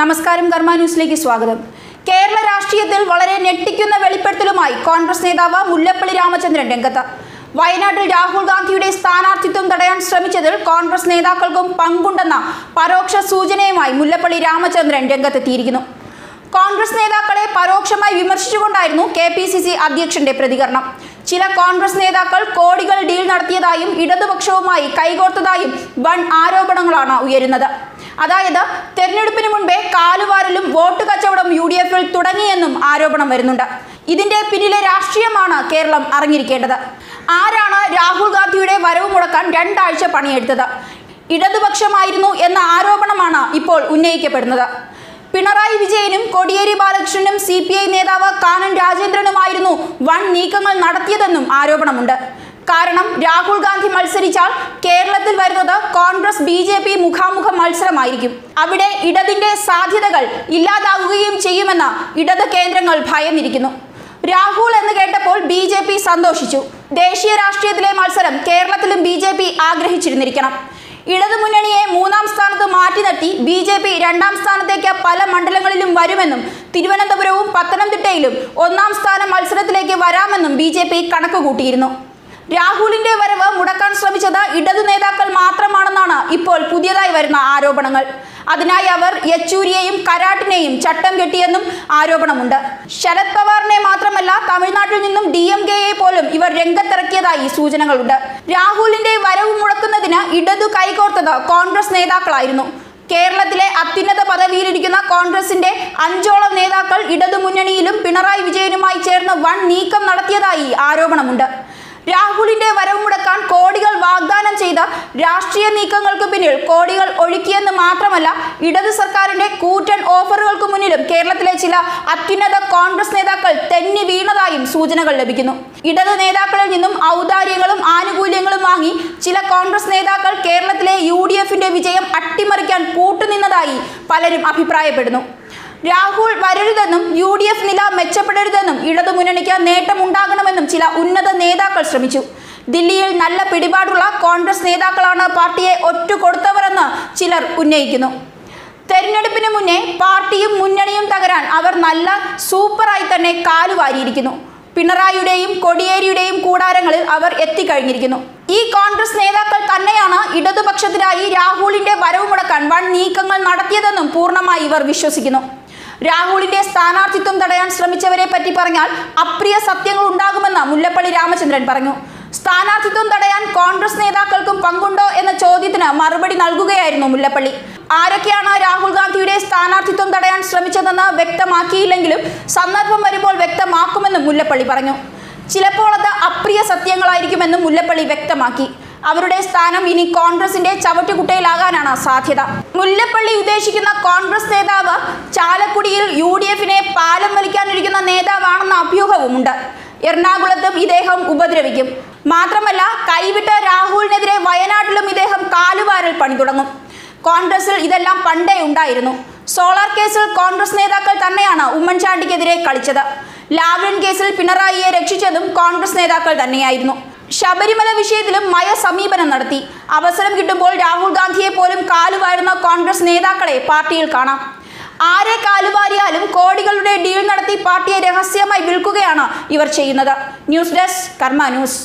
നമസ്കാരം കർമ്മ ന്യൂസിലേക്ക് സ്വാഗതം. കേരള രാഷ്ട്രീയത്തിൽ വളരെ ഞെട്ടിക്കുന്ന വെളിപ്പെടുത്തലുമായി കോൺഗ്രസ് നേതാവ് മുല്ലപ്പള്ളി രാമചന്ദ്രൻ രംഗത്ത്. വയനാട്ടിൽ രാഹുൽ ഗാന്ധിയുടെ സ്ഥാനാർത്ഥിത്വം തടയാൻ ശ്രമിച്ചതിൽ കോൺഗ്രസ് നേതാക്കൾക്കും പങ്കുണ്ടെന്ന പരോക്ഷ സൂചനയുമായി മുല്ലപ്പള്ളി രാമചന്ദ്രൻ രംഗത്തെത്തിയിരിക്കുന്നു. കോൺഗ്രസ് നേതാക്കളെ പരോക്ഷമായി വിമർശിച്ചുകൊണ്ടായിരുന്നു കെ പി സി സി അധ്യക്ഷന്റെ പ്രതികരണം. ചില കോൺഗ്രസ് നേതാക്കൾ കോടികൾ ഡീൽ നടത്തിയതായും ഇടതുപക്ഷവുമായി കൈകോർത്തതായും വൻ ആരോപണങ്ങളാണ് ഉയരുന്നത്. അതായത് തെരഞ്ഞെടുപ്പിന് മുൻപേ കാലുവാരലും വോട്ട് കച്ചവടം യു ഡി എഫിൽ തുടങ്ങിയെന്നും ആരോപണം വരുന്നുണ്ട്. ഇതിന്റെ പിന്നിലെ രാഷ്ട്രീയമാണ് കേരളം അറിഞ്ഞിരിക്കേണ്ടത്. ആരാണ് രാഹുൽ ഗാന്ധിയുടെ വരവ് മുടക്കാൻ രണ്ടാഴ്ച പണിയെടുത്തത്? ഇടതുപക്ഷമായിരുന്നു എന്ന ആരോപണമാണ് ഇപ്പോൾ ഉന്നയിക്കപ്പെടുന്നത്. പിണറായി വിജയനും കോടിയേരി ബാലകൃഷ്ണനും സി പി ഐ നേതാവ് കാനൻ രാജേന്ദ്രനുമായിരുന്നു വൻ നീക്കങ്ങൾ നടത്തിയതെന്നും ആരോപണമുണ്ട്. കാരണം രാഹുൽ ഗാന്ധി മത്സരിച്ചാൽ കേരളത്തിൽ വരുന്നത് കോൺഗ്രസ് ബി ജെ പി മുഖാമുഖ മത്സരമായിരിക്കും. അവിടെ ഇടതിന്റെ സാധ്യതകൾ ഇല്ലാതാകുകയും ചെയ്യുമെന്ന് ഇടത് കേന്ദ്രങ്ങൾ ഭയന്നിരിക്കുന്നു. രാഹുൽ എന്ന് കേട്ടപ്പോൾ ബി ജെ പി സന്തോഷിച്ചു. ദേശീയ രാഷ്ട്രീയത്തിലെ മത്സരം കേരളത്തിലും ബി ജെ പി ആഗ്രഹിച്ചിരുന്നിരിക്കണം. ഇടതുമുന്നണിയെ മൂന്നാം സ്ഥാനത്ത് മാറ്റി നിർത്തി ബി ജെ പി രണ്ടാം സ്ഥാനത്തേക്ക് പല മണ്ഡലങ്ങളിലും വരുമെന്നും തിരുവനന്തപുരവും പത്തനംതിട്ടയിലും ഒന്നാം സ്ഥാന മത്സരത്തിലേക്ക് വരാമെന്നും ബി ജെ പി കണക്ക് കൂട്ടിയിരുന്നു രാഹുലിന്റെ വരവ് മുടക്കാൻ ശ്രമിച്ചത് ഇടതു നേതാക്കൾ മാത്രമാണെന്നാണ് ഇപ്പോൾ പുതിയതായി വരുന്ന ആരോപണങ്ങൾ. അതിനായി അവർ യെച്ചൂരിയെയും കരാട്ടിനെയും ചട്ടം കെട്ടിയെന്നും ആരോപണമുണ്ട്. ശരത് പവാറിനെ മാത്രമല്ല തമിഴ്നാട്ടിൽ നിന്നും ഡി എം കെയെ പോലും ഇവർ രംഗത്തിറക്കിയതായി സൂചനകളുണ്ട്. രാഹുലിന്റെ വരവ് മുടക്കുന്നതിന് ഇടതു കൈകോർത്തത് കോൺഗ്രസ് നേതാക്കളായിരുന്നു. കേരളത്തിലെ അത്യുന്നത പദവിയിലിരിക്കുന്ന കോൺഗ്രസിന്റെ അഞ്ചോളം നേതാക്കൾ ഇടതുമുന്നണിയിലും പിണറായി വിജയനുമായി ചേർന്ന് വൺ നീക്കം നടത്തിയതായി ആരോപണമുണ്ട്. രാഹുലിന്റെ വരവ് മുടക്കാൻ കോടികൾ വാഗ്ദാനം ചെയ്ത രാഷ്ട്രീയ നീക്കങ്ങൾക്ക് പിന്നിൽ കോടികൾ ഒഴുക്കിയെന്ന് മാത്രമല്ല ഇടത് സർക്കാരിന്റെ കൂറ്റൻ ഓഫറുകൾക്ക് മുന്നിലും കേരളത്തിലെ ചില അത്യുന്നത കോൺഗ്രസ് നേതാക്കൾ തെന്നി വീണതായും സൂചനകൾ ലഭിക്കുന്നു. ഇടത് നേതാക്കളിൽ നിന്നും ഔദാര്യങ്ങളും ആനുകൂല്യങ്ങളും വാങ്ങി ചില കോൺഗ്രസ് നേതാക്കൾ കേരളത്തിലെ യു ഡി എഫിന്റെ വിജയം അട്ടിമറിക്കാൻ കൂട്ടുനിന്നതായി പലരും അഭിപ്രായപ്പെടുന്നു. രാഹുൽ വരരുതെന്നും യു ഡി എഫ് നില മെച്ചപ്പെടരുതെന്നും ഇടതുമുന്നണിക്ക് നേട്ടമുണ്ടാകണമെന്നും ചില ഉന്നത നേതാക്കൾ ശ്രമിച്ചു. ദില്ലിയിൽ നല്ല പിടിപാടുള്ള കോൺഗ്രസ് നേതാക്കളാണ് പാർട്ടിയെ ഒറ്റ ഒറ്റുകൊടുത്തവരെന്ന് ചിലർ ഉന്നയിക്കുന്നു. തെരഞ്ഞെടുപ്പിന് മുന്നേ പാർട്ടിയും മുന്നണിയും തകരാൻ അവർ നല്ല സൂപ്പറായി തന്നെ കാലുവാരിയിരിക്കുന്നു പിണറായിയുടെയും കൊടിയേരിയുടെയും കൂടാരങ്ങളിൽ അവർ എത്തിക്കഴിഞ്ഞിരിക്കുന്നു. ഈ കോൺഗ്രസ് നേതാക്കൾ തന്നെയാണ് ഇടതുപക്ഷത്തിനായി രാഹുലിന്റെ വരവ് മുടക്കാൻ വൻ നീക്കങ്ങൾ നടത്തിയതെന്നും പൂർണമായി ഇവർ വിശ്വസിക്കുന്നു. രാഹുലിന്റെ സ്ഥാനാർത്ഥിത്വം തടയാൻ ശ്രമിച്ചവരെ പറ്റി പറഞ്ഞാൽ അപ്രിയ സത്യങ്ങൾ ഉണ്ടാകുമെന്ന് മുല്ലപ്പള്ളി രാമചന്ദ്രൻ പറഞ്ഞു. സ്ഥാനാർത്ഥിത്വം തടയാൻ കോൺഗ്രസ് നേതാക്കൾക്കും പങ്കുണ്ടോ എന്ന ചോദ്യത്തിന് മറുപടി നൽകുകയായിരുന്നു മുല്ലപ്പള്ളി. ആരൊക്കെയാണ് രാഹുൽ ഗാന്ധിയുടെ സ്ഥാനാർത്ഥിത്വം തടയാൻ ശ്രമിച്ചതെന്ന് വ്യക്തമാക്കിയില്ലെങ്കിലും സന്ദർഭം വരുമ്പോൾ വ്യക്തമാക്കുമെന്നും മുല്ലപ്പള്ളി പറഞ്ഞു. ചിലപ്പോൾ അത് അപ്രിയ സത്യങ്ങളായിരിക്കുമെന്നും മുല്ലപ്പള്ളി വ്യക്തമാക്കി. അവരുടെ സ്ഥാനം ഇനി കോൺഗ്രസിന്റെ ചവറ്റുകുട്ടയിലാകാനാണ് സാധ്യത. മുല്ലപ്പള്ളി ഉദ്ദേശിക്കുന്ന കോൺഗ്രസ് നേതാവ് ചാലക്കുടിയിൽ യു ഡി എഫിനെ പാലം വലിക്കാനിരിക്കുന്ന നേതാവാണെന്ന അഭ്യൂഹവുമുണ്ട്. എറണാകുളത്തും ഇദ്ദേഹം ഉപദ്രവിക്കും. മാത്രമല്ല കൈവിട്ട രാഹുലിനെതിരെ വയനാട്ടിലും ഇദ്ദേഹം കാലുവാരൽ പണി തുടങ്ങും കോൺഗ്രസിൽ ഇതെല്ലാം പണ്ടേ ഉണ്ടായിരുന്നു. സോളാർ കേസിൽ കോൺഗ്രസ് നേതാക്കൾ തന്നെയാണ് ഉമ്മൻചാണ്ടിക്കെതിരെ കളിച്ചത്. ലാവ്ലിൻ കേസിൽ പിണറായിയെ രക്ഷിച്ചതും കോൺഗ്രസ് നേതാക്കൾ തന്നെയായിരുന്നു. ശബരിമല വിഷയത്തിലും മയ സമീപനം നടത്തി. അവസരം കിട്ടുമ്പോൾ രാഹുൽ ഗാന്ധിയെ പോലും കാലുവാരുന്ന കോൺഗ്രസ് നേതാക്കളെ പാർട്ടിയിൽ കാണാം. ആരെ കാലുവാരിയാലും കോടികളുടെ ഡീൽ നടത്തി പാർട്ടിയെ രഹസ്യമായി വിൽക്കുകയാണ് ഇവർ ചെയ്യുന്നത്. News desk Karma news.